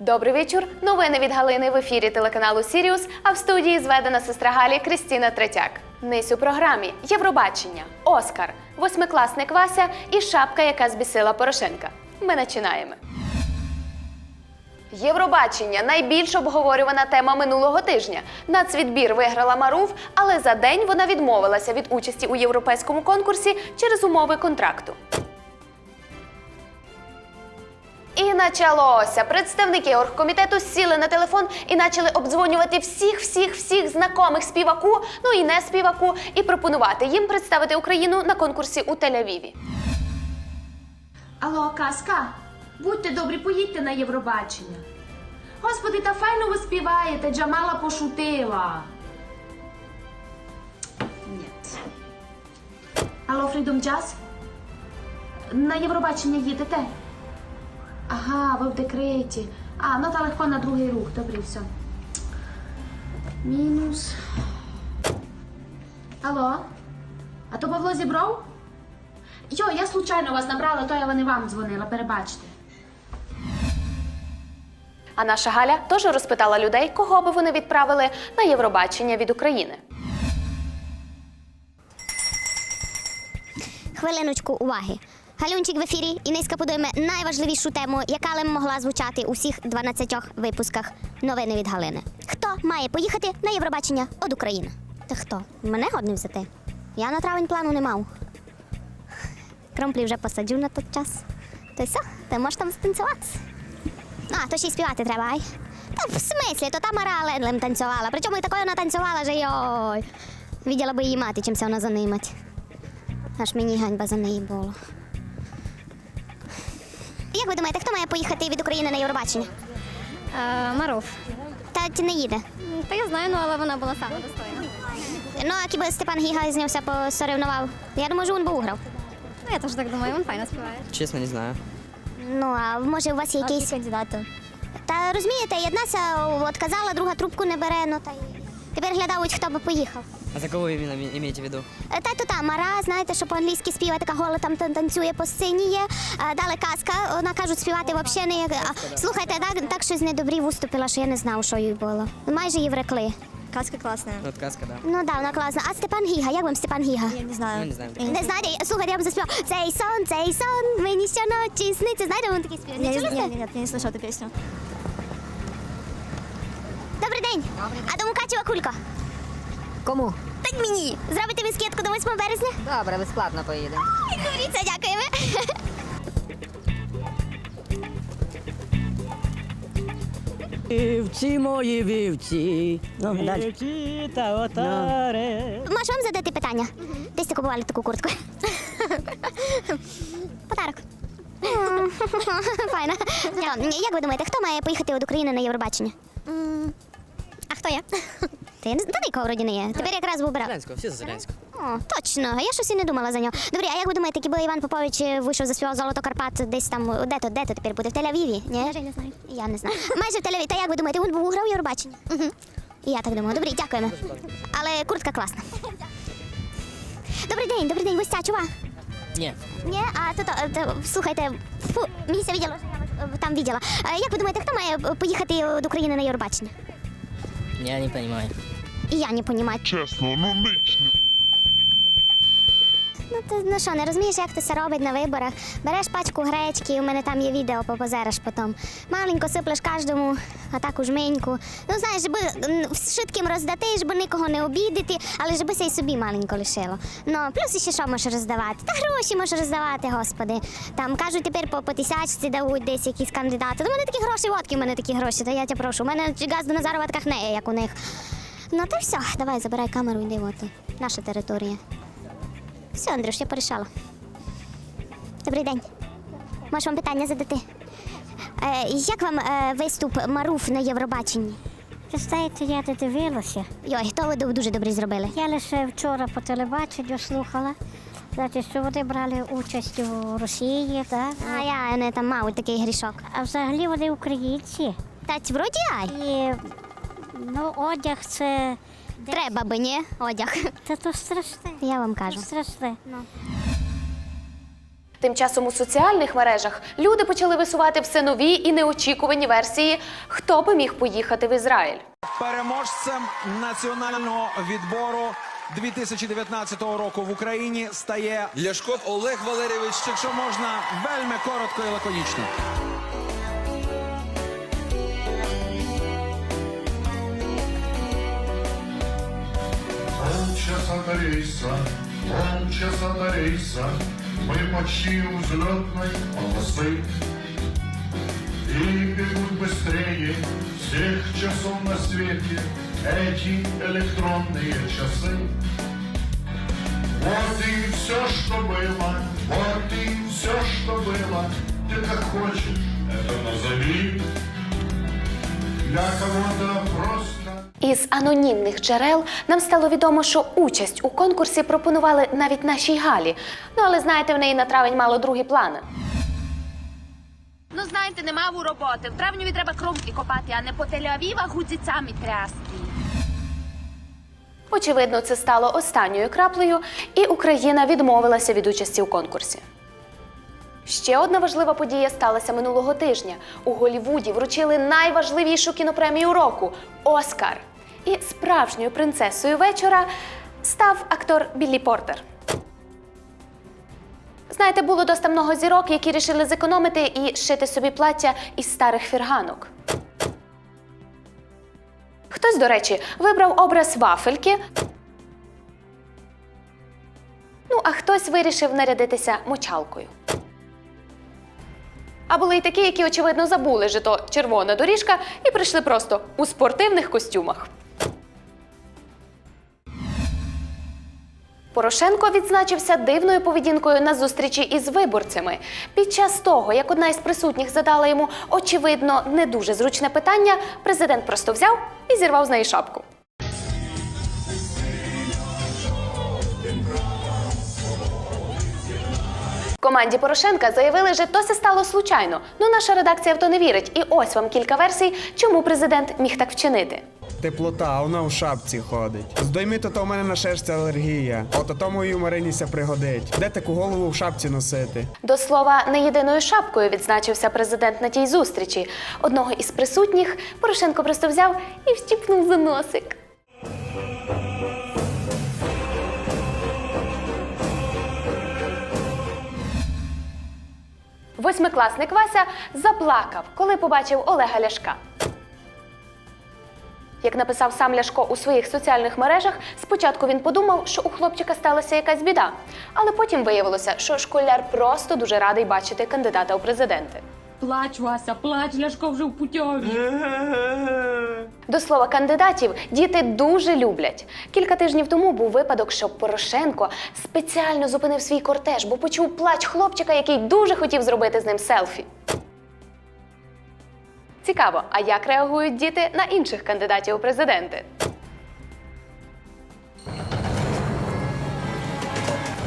Добрий вечір. Новини від Галини в ефірі телеканалу Сіріус, а в студії зведена сестра Галі Крістіна Третяк. Ниць у програмі Євробачення, Оскар, восьмикласник Вася і шапка, яка збісила Порошенка. Ми починаємо. Євробачення найбільш обговорювана тема минулого тижня. Нацвідбір виграла Марув, але за день вона відмовилася від участі у європейському конкурсі через умови контракту. І почалося. Представники оргкомітету сіли на телефон і почали обдзвонювати всіх, всіх, всіх знайомих співаку, ну і не співаку, і пропонувати їм представити Україну на конкурсі у Тель-Авіві. Алло, казка, будьте добрі, поїдьте на Євробачення. Господи, та файно ви співаєте, Джамала пошутила. Ні. Алло, Freedom Jazz? На Євробачення їдете? Ага, ви в декреті. А, ну та легко на другий рух, добре, все. Мінус. Алло? А то Павло зібрав? Йо, я случайно вас набрала, то я не вам дзвонила, перебачте. А наша Галя теж розпитала людей, кого би вони відправили на Євробачення від України. Хвилиночку уваги. Галюнчик в ефірі і низька подуємо найважливішу тему, яка лим могла звучати у всіх 12 випусках новини від Галини. Хто має поїхати на Євробачення від України? Та хто? Мене годне взяти. Я на травень плану не мав. Кромплі вже посаджу на той час. То все, ти можеш там станцювати. А, то ще й співати треба, ай. Та в смислі, то Тамара Ленлем танцювала. Причому і такою вона танцювала, що йой. Відділа би її мати, чимся вона занимать. Аж мені ганьба за неї було. Як ви думаєте, хто має поїхати від України на Євробачення? Е, Маруф. Та не їде. Та я знаю, ну але вона була саме достойна. Ну, а хіба Степан Гіга знявся посоревнував? Я думаю, що він би уграв. Ну, я теж так думаю, він файно співає. Чесно, не знаю. Ну, а може у вас є якийсь. кандидати? Та розумієте, одна ся отказала, друга трубку не бере, ну та й. Тепер глядають, хто би поїхав. А за кого іменно імі- в виду? Е, Та то та Мара, знаєте, що по-англійськи співає, така гола там танцює по сцені є. А, Далі казка, вона кажуть, співати взагалі не як. Слухайте, так, так щось недобрі виступила, що я не знав, що їй було. Майже її врекли. Казка класна. Ну, от казка, да. Ну да, вона класна. А Степан Гіга, як вам Степан Гіга? Я не знаю. Ну, не знаю. Не знаєте, слухайте, я вам заспівав. Цей сон, цей сон, мені щоночі сниться. Знаєте, він такий співає. Не чули це? Нет, я не слышала эту песню. День. А до Мукачева кулька. Кому? Так мені. Зробите вискітку до 8 березня? Добре, безплатно поїдемо. Ой, дякуємо. Вівці мої вівці. Ну, далі. Вівці та отари. Можу вам задати питання? Десь ти купували таку куртку? Подарок. Файно. Як ви думаєте, хто має поїхати від України на Євробачення? Хто я? Ти не нікого вроді не є. Тепер якраз вибирав. Зеленського, всі за Зеленського. О, точно, а я щось і не думала за нього. Добре, а як ви думаєте, якби Іван Попович е, вийшов заспівав Золото Карпат десь там, де то, де то тепер буде? В Тель-Авіві? Ні? Я не знаю. Я не знаю. Майже в Тель-Авіві. Та як ви думаєте, він був виграв Євробачення? Угу. І я так думаю. Добре, дякуємо. Але куртка класна. Добрий день, добрий день, ця чува? Ні. Ні, а то, то, то слухайте, фу, це відділо, що я вас, е, там відділа. А як ви думаєте, хто має е, поїхати до України на Євробачення? Я не понимаю. Я не понимаю. Честно, ну не Ну ти ну що, не розумієш, як це все робить на виборах? Береш пачку гречки, і у мене там є відео, попозериш потім. Маленько сиплеш кожному, а таку жменьку. Ну знаєш, би швидким роздати, щоб нікого не обідати, але щоб це й собі маленько лишило. Ну, плюс ще що можеш роздавати? Та гроші можеш роздавати, господи. Там кажуть, тепер по, по тисячці дають десь якісь кандидати. У мене такі гроші, водки в мене такі гроші, то я тебе прошу. У мене газ до Назарова таких не як у них. Ну то все, давай забирай камеру, йди, от наша територія. Все, Андрюш, я порішала. Добрий день. Можу вам питання задати. Е, як вам е, виступ Маруф на Євробаченні? Ви знаєте, я не дивилася. Йой, то ви ду- дуже добре зробили. Я лише вчора по телебаченню слухала, знаєте, що вони брали участь у Росії, так? А я не там мав такий грішок. а взагалі вони українці. Та ць вроді ай. І ну, одяг це. Треба би, ні? Одяг. Та то страшне. Я вам кажу. страшне. Тим часом у соціальних мережах люди почали висувати все нові і неочікувані версії, хто би міг поїхати в Ізраїль. Переможцем національного відбору 2019 року в Україні стає Ляшко Олег Валерійович якщо можна, вельми коротко і лаконічно. Полчаса до рейса, полчаса до рейса, мы почти у взлетной полосы. И бегут быстрее всех часов на свете эти электронные часы. Вот и все, что было, вот и все, что было, ты как хочешь, это назови. Для кого-то просто Із анонімних джерел нам стало відомо, що участь у конкурсі пропонували навіть нашій Галі. Ну але знаєте, в неї на травень мало другі плани. Ну знаєте, нема в роботи. В травневі треба кромки копати, а не по Тель-Авіва гудзицями трясти. Очевидно, це стало останньою краплею, і Україна відмовилася від участі у конкурсі. Ще одна важлива подія сталася минулого тижня. У Голлівуді вручили найважливішу кінопремію року Оскар. І справжньою принцесою вечора став актор Біллі Портер. Знаєте, було доста много зірок, які рішили зекономити і шити собі плаття із старих фірганок. Хтось, до речі, вибрав образ вафельки. Ну, а хтось вирішив нарядитися мочалкою. А були й такі, які, очевидно, забули, що то червона доріжка, і прийшли просто у спортивних костюмах. Порошенко відзначився дивною поведінкою на зустрічі із виборцями. Під час того, як одна із присутніх задала йому очевидно не дуже зручне питання, президент просто взяв і зірвав з неї шапку. Команді Порошенка заявили, що то се стало случайно. Ну наша редакція в то не вірить. І ось вам кілька версій, чому президент міг так вчинити. Теплота, а вона у шапці ходить. Здойми, то то у мене на шерсті алергія. Ото то мою Мариніся пригодить. Де таку голову в шапці носити? До слова, не єдиною шапкою відзначився президент на тій зустрічі. Одного із присутніх Порошенко просто взяв і встіпнув за носик. Восьмикласник Вася заплакав, коли побачив Олега Ляшка. Як написав сам Ляшко у своїх соціальних мережах, спочатку він подумав, що у хлопчика сталася якась біда, але потім виявилося, що школяр просто дуже радий бачити кандидата у президенти. Плач, Вася, плач, Ляшко вже в путьові. До слова, кандидатів діти дуже люблять. Кілька тижнів тому був випадок, що Порошенко спеціально зупинив свій кортеж, бо почув плач хлопчика, який дуже хотів зробити з ним селфі. Цікаво, а як реагують діти на інших кандидатів у президенти?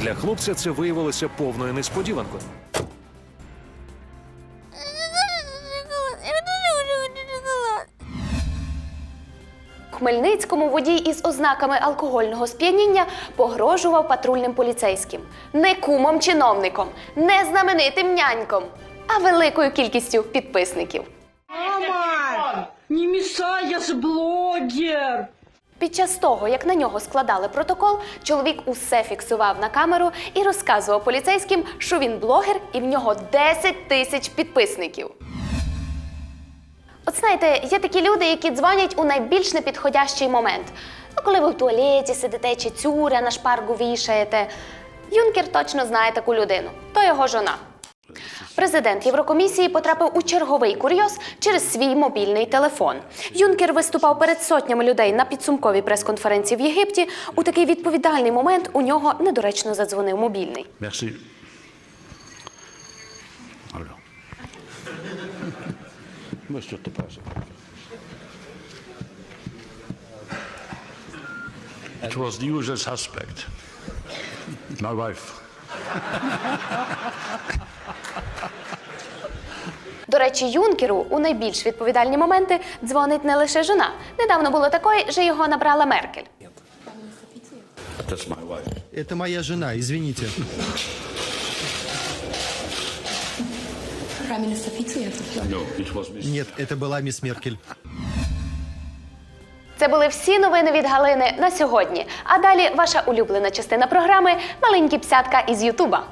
Для хлопця це виявилося повною несподіванкою. Хмельницькому водій із ознаками алкогольного сп'яніння погрожував патрульним поліцейським. Не кумом чиновником, не знаменитим няньком, а великою кількістю підписників. Не мешай, я же блогер! Під час того, як на нього складали протокол, чоловік усе фіксував на камеру і розказував поліцейським, що він блогер і в нього 10 тисяч підписників. От знаєте, є такі люди, які дзвонять у найбільш непідходящий момент. Ну, коли ви в туалеті сидите чи цюря на шпаргу вішаєте. Юнкер точно знає таку людину. То його жона. Президент Єврокомісії потрапив у черговий курйоз через свій мобільний телефон. Юнкер виступав перед сотнями людей на підсумковій прес-конференції в Єгипті. У такий відповідальний момент у нього недоречно задзвонив мобільний. Merci. Monsieur te passe. It was the usual suspect. My wife. До речі, Юнкеру у найбільш відповідальні моменти дзвонить не лише жона. Недавно було такої, що його набрала Меркель. That's my wife. Это моя жена, извините. Нет, это была мисс Меркель. Це були всі новини від Галини на сьогодні. А далі ваша улюблена частина програми Маленькі псятка із Ютуба.